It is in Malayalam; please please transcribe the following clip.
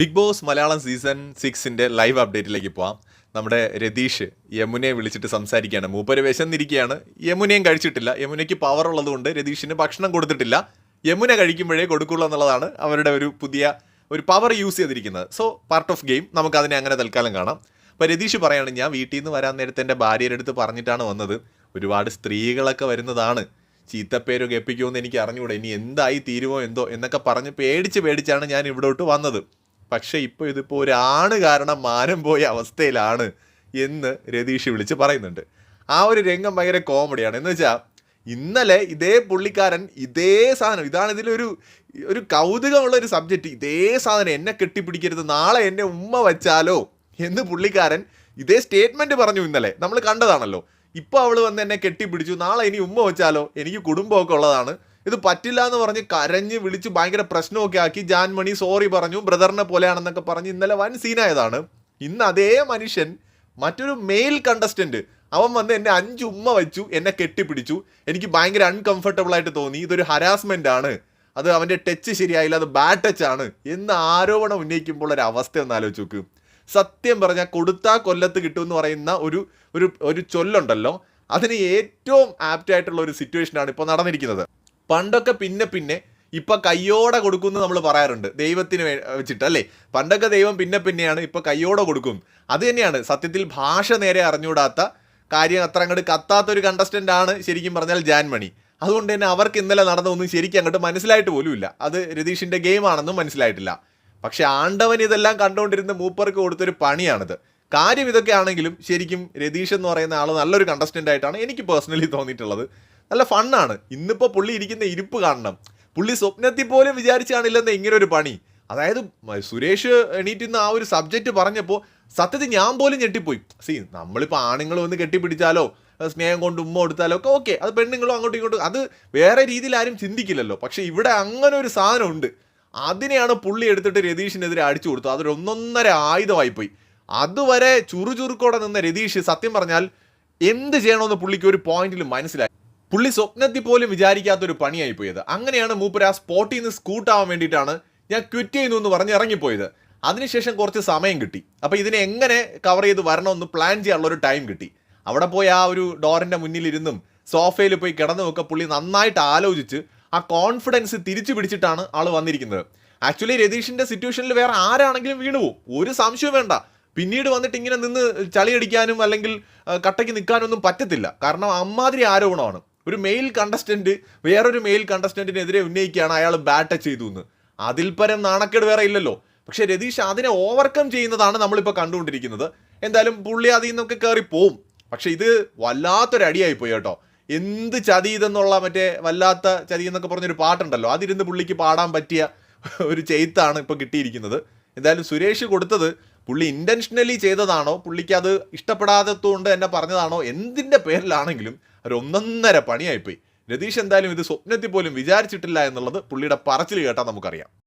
ബിഗ് ബോസ് മലയാളം സീസൺ സിക്സിന്റെ ലൈവ് അപ്ഡേറ്റിലേക്ക് പോവാം. നമ്മുടെ രതീഷ് യമുനയെ വിളിച്ചിട്ട് സംസാരിക്കുകയാണ്. മൂപ്പര് വിശന്നിരിക്കുകയാണ്. യമുനയും കഴിച്ചിട്ടില്ല. യമുനയ്ക്ക് പവർ ഉള്ളതുകൊണ്ട് രതീഷിന് ഭക്ഷണം കൊടുത്തിട്ടില്ല. യമുന കഴിക്കുമ്പോഴേ കൊടുക്കുള്ളൂ എന്നുള്ളതാണ് അവരുടെ ഒരു പുതിയ ഒരു പവർ യൂസ് ചെയ്തിരിക്കുന്നത്. സോ പാർട്ട് ഓഫ് ഗെയിം നമുക്ക് അതിനെ അങ്ങനെ തൽക്കാലം കാണാം. അപ്പോൾ രതീഷ് പറയുകയാണ് ഞാൻ വീട്ടിൽ നിന്ന് വരാൻ നേരത്തെ എന്റെ ഭാര്യയുടെ അടുത്ത് പറഞ്ഞിട്ടാണ് വന്നത്. ഒരുപാട് സ്ത്രീകളൊക്കെ വരുന്നതാണ്. ചീത്തപ്പേരൊക്കെ എന്ന് എനിക്ക് അറിഞ്ഞുകൂടെ. ഇനി എന്തായി തീരുമോ എന്തോ എന്നൊക്കെ പറഞ്ഞ് പേടിച്ച് പേടിച്ചാണ് ഞാൻ ഇവിടോട്ട് വന്നത്. പക്ഷേ ഇപ്പോൾ ഇതിപ്പോൾ ഒരാണ് കാരണം മാനം പോയ അവസ്ഥയിലാണ് എന്ന് രതീഷ് വിളിച്ച് പറയുന്നുണ്ട്. ആ ഒരു രംഗം ഭയങ്കര കോമഡിയാണ്. എന്ന് വെച്ചാൽ ഇന്നലെ ഇതേ പുള്ളിക്കാരൻ ഇതേ സാധനം ഇതാണ് ഇതിലൊരു ഒരു കൗതുകമുള്ള ഒരു സബ്ജക്റ്റ്. ഇതേ സാധനം എന്നെ കെട്ടിപ്പിടിക്കരുത് നാളെ എന്നെ ഉമ്മ വച്ചാലോ എന്ന് പുള്ളിക്കാരൻ ഇതേ സ്റ്റേറ്റ്മെന്റ് പറഞ്ഞു ഇന്നലെ. നമ്മൾ കണ്ടതാണല്ലോ. ഇപ്പോൾ അവൾ വന്ന് എന്നെ കെട്ടിപ്പിടിച്ചു. നാളെ ഇനി ഉമ്മ വെച്ചാലോ? എനിക്ക് കുടുംബമൊക്കെ ഉള്ളതാണ്. ഇത് പറ്റില്ല എന്ന് പറഞ്ഞ് കരഞ്ഞ് വിളിച്ച് ഭയങ്കര പ്രശ്നമൊക്കെ ആക്കി ജാൻമണി സോറി പറഞ്ഞു. ബ്രദറിനെ പോലെയാണെന്നൊക്കെ പറഞ്ഞ് ഇന്നലെ വൻ സീനായതാണ് ഇന്ന് അതേ മനുഷ്യൻ മറ്റൊരു മെയിൽ കണ്ടസ്റ്റന്റ് അവൻ വന്ന് എന്നെ അഞ്ച് ഉമ്മ വെച്ചു എന്നെ കെട്ടിപ്പിടിച്ചു. എനിക്ക് ഭയങ്കര അൺകംഫർട്ടബിൾ ആയിട്ട് തോന്നി. ഇതൊരു ഹരാസ്മെന്റ് ആണ്. അത് അവന്റെ ടച്ച് ശരിയായില്ല അത് ബാഡ് ടച്ച് ആണ്. എന്ന് ആരോപണം ഉന്നയിക്കുമ്പോൾ ഒരു അവസ്ഥ ഒന്ന് ആലോചിച്ച് നോക്ക്. സത്യം പറഞ്ഞാൽ കൊടുത്താൽ കൊല്ലത്ത് കിട്ടുമെന്ന് പറയുന്ന ഒരു ഒരു ഒരു ചൊല്ലുണ്ടല്ലോ. അതിന് ഏറ്റവും ആപ്റ്റായിട്ടുള്ള ഒരു സിറ്റുവേഷനാണ് ഇപ്പോൾ നടന്നിരിക്കുന്നത്. പണ്ടൊക്കെ പിന്നെ പിന്നെ ഇപ്പൊ കയ്യോടെ കൊടുക്കുമെന്ന് നമ്മൾ പറയാറുണ്ട്. ദൈവത്തിന് വെച്ചിട്ട് അല്ലേ? പണ്ടൊക്കെ ദൈവം പിന്നെ പിന്നെയാണ് ഇപ്പൊ കയ്യോടെ കൊടുക്കും. അത് തന്നെയാണ്. സത്യത്തിൽ ഭാഷ നേരെ അറിഞ്ഞുകൂടാത്ത കാര്യം അത്ര അങ്ങോട്ട് കത്താത്ത ഒരു ആണ് ശരിക്കും പറഞ്ഞാൽ ജാൻമണി. അതുകൊണ്ട് തന്നെ അവർക്ക് ഇന്നലെ നടന്നതൊന്നും ശരിക്കും അങ്ങോട്ട് മനസ്സിലായിട്ട് പോലുമില്ല. അത് രതീഷിന്റെ ഗെയിം ആണെന്നും മനസ്സിലായിട്ടില്ല. പക്ഷെ ആണ്ടവൻ ഇതെല്ലാം കണ്ടുകൊണ്ടിരുന്ന മൂപ്പർക്ക് കൊടുത്തൊരു പണിയാണിത്. കാര്യം ഇതൊക്കെ ആണെങ്കിലും ശരിക്കും രതീഷ് എന്ന് പറയുന്ന ആൾ നല്ലൊരു കണ്ടസ്റ്റന്റ് ആയിട്ടാണ് എനിക്ക് പേഴ്സണലി തോന്നിയിട്ടുള്ളത്. നല്ല ഫണ്ണാണ് ഇന്നിപ്പോൾ പുള്ളി ഇരിക്കുന്ന ഇരിപ്പ് കാണണം. പുള്ളി സ്വപ്നത്തിൽ പോലും വിചാരിച്ചു കാണില്ലെന്ന് ഇങ്ങനെ ഒരു പണി. അതായത് സുരേഷ് എണീറ്റുന്ന ആ ഒരു സബ്ജക്റ്റ് പറഞ്ഞപ്പോൾ സത്യത്തിൽ ഞാൻ പോലും ഞെട്ടിപ്പോയി. സി നമ്മളിപ്പോൾ ആണുങ്ങൾ ഒന്ന് കെട്ടിപ്പിടിച്ചാലോ സ്നേഹം കൊണ്ട് ഉമ്മ കൊടുത്താലോ ഒക്കെ ഓക്കെ. അത് പെണ്ണുങ്ങളും അങ്ങോട്ടും ഇങ്ങോട്ടും അത് വേറെ രീതിയിൽ ആരും ചിന്തിക്കില്ലല്ലോ. പക്ഷേ ഇവിടെ അങ്ങനെ ഒരു സാധനം ഉണ്ട് അതിനെയാണ് പുള്ളി എടുത്തിട്ട് രതീഷിനെതിരെ അടിച്ചു കൊടുത്തു അതൊരു ഒന്നൊന്നര ആയുധമായി പോയി അതുവരെ ചുറുചുറുക്കോടെ നിന്ന രതീഷ് സത്യം പറഞ്ഞാൽ എന്ത് ചെയ്യണമെന്ന് പുള്ളിക്ക് ഒരു പോയിന്റിൽ മനസ്സിലായി. പുള്ളി സ്വപ്നത്തിൽ പോലും വിചാരിക്കാത്ത ഒരു പണിയായി പോയത് അങ്ങനെയാണ് മൂപ്പര് ആ സ്പോട്ടിൽ നിന്ന് സ്കൂട്ടാവാൻ വേണ്ടിയിട്ടാണ് ഞാൻ ക്വിറ്റ് ചെയ്യുന്നു എന്ന് പറഞ്ഞ് ഇറങ്ങിപ്പോയത്. അതിനുശേഷം കുറച്ച് സമയം കിട്ടി. അപ്പോൾ ഇതിനെ എങ്ങനെ കവർ ചെയ്ത് വരണമെന്ന് പ്ലാൻ ചെയ്യാനുള്ള ഒരു ടൈം കിട്ടി. അവിടെ പോയി ആ ഒരു ഡോറിന്റെ മുന്നിലിരുന്നും സോഫയിൽ പോയി കിടന്നുമൊക്കെ പുള്ളി നന്നായിട്ട് ആലോചിച്ച് ആ കോൺഫിഡൻസ് തിരിച്ചു പിടിച്ചിട്ടാണ് ആൾ വന്നിരിക്കുന്നത്. ആക്ച്വലി രതീഷിന്റെ സിറ്റുവേഷനിൽ വേറെ ആരാണെങ്കിലും വീണു പോകും ഒരു സംശയവും വേണ്ട. പിന്നീട് വന്നിട്ട് ഇങ്ങനെ നിന്ന് ചളിയടിക്കാനും അല്ലെങ്കിൽ കട്ടയ്ക്ക് നിൽക്കാനൊന്നും പറ്റത്തില്ല. കാരണം അമ്മാതിരി ആരോപണമാണ്. ഒരു മെയിൽ കണ്ടസ്റ്റന്റ് വേറൊരു മെയിൽ കണ്ടസ്റ്റന്റിനെതിരെ ഉന്നയിക്കുകയാണ് അയാൾ ബാറ്റ് ചെയ്തു എന്ന് അതിൽ പരം നാണക്കേട് വേറെ ഇല്ലല്ലോ. പക്ഷേ രതീഷ് അതിനെ ഓവർകം ചെയ്യുന്നതാണ് നമ്മളിപ്പോൾ കണ്ടുകൊണ്ടിരിക്കുന്നത്. എന്തായാലും പുള്ളി അതിൽ നിന്നൊക്കെ കയറി പോവും പക്ഷെ ഇത് വല്ലാത്തൊരു അടിയായി പോയി കേട്ടോ. എന്ത് ചതി ഇതെന്നുള്ള മറ്റേ വല്ലാത്ത ചതി എന്നൊക്കെ പറഞ്ഞൊരു പാട്ടുണ്ടല്ലോ. അതിരുന്ന് പുള്ളിക്ക് പാടാൻ പറ്റിയ ഒരു ചെയ്ത്താണ് ഇപ്പോൾ കിട്ടിയിരിക്കുന്നത്. എന്തായാലും സുരേഷ് കൊടുത്തത് പുള്ളി ഇന്റൻഷനലി ചെയ്തതാണോ? പുള്ളിക്ക് അത് ഇഷ്ടപ്പെടാത്തതുകൊണ്ട് എന്നെ പറഞ്ഞതാണോ? എന്തിന്റെ പേരിലാണെങ്കിലും ഒരു ഒന്നൊന്നര പണിയായിപ്പോയി. രതീഷ് എന്തായാലും ഇത് സ്വപ്നത്തിൽ പോലും വിചാരിച്ചിട്ടില്ല എന്നുള്ളത് പുള്ളിയുടെ പറച്ചിൽ കേട്ടാൽ നമുക്കറിയാം.